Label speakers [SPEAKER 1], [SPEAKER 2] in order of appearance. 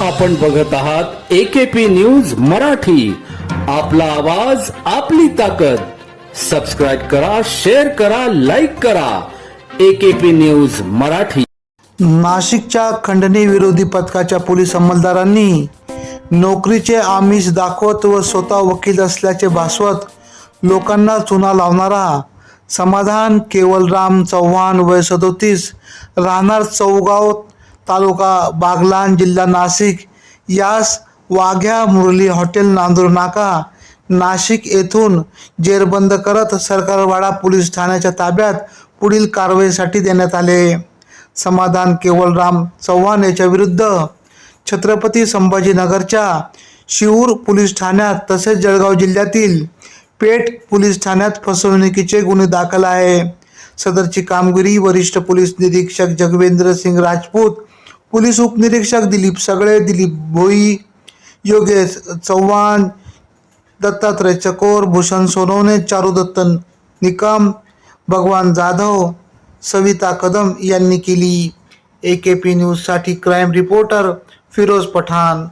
[SPEAKER 1] आपण बघत आहात एकेपी न्यूज मराठी. आपला आवाज आपली ताकद. सबस्क्राईब करा शेअर करा लाईक करा. AKP news Marathi.
[SPEAKER 2] नाशिकच्या खंडणी विरोधी पथकाच्या पोलीस अंमलदारांनी नोकरीचे आमिष दाखवत व स्वतः वकील असल्याचे भासवत लोकांना चुना लावणारा समाधान केवलराम चव्हाण वय सदोतीस राहणार चौगाव तालुका बागलान जिल्हा नाशिक. यास वाघ्या मुरली हॉटेल नांदूर नाका. नाशिक येथून जेरबंद करत सरकारवाडा पोलीस ठाण्याच्या ताब्यात पुढील कारवाईसाठी देण्यात आले. समाधान केवलराम चव्हाण याच्या विरुद्ध. छत्रपती संभाजीनगरच्या शिऊर पोलीस ठाण्यात तसेच जळगाव जिल्ह्यातील पेठ पोलीस ठाण्यात फसवणुकीचे गुन्हे दाखल आहे. सदरची कामगिरी वरिष्ठ पोलीस निरीक्षक जगवेंद्र सिंग राजपूत पोलीस उपनिरीक्षक दिलीप सगळे दिलीप भोई योगेश चव्हाण दत्तात्रय चकोर भूषण सोनवणे चारुदत्त निकम भगवान जाधव सविता कदम यांनी केली. ए के पी न्यूजसाठी क्राईम रिपोर्टर फिरोज पठाण.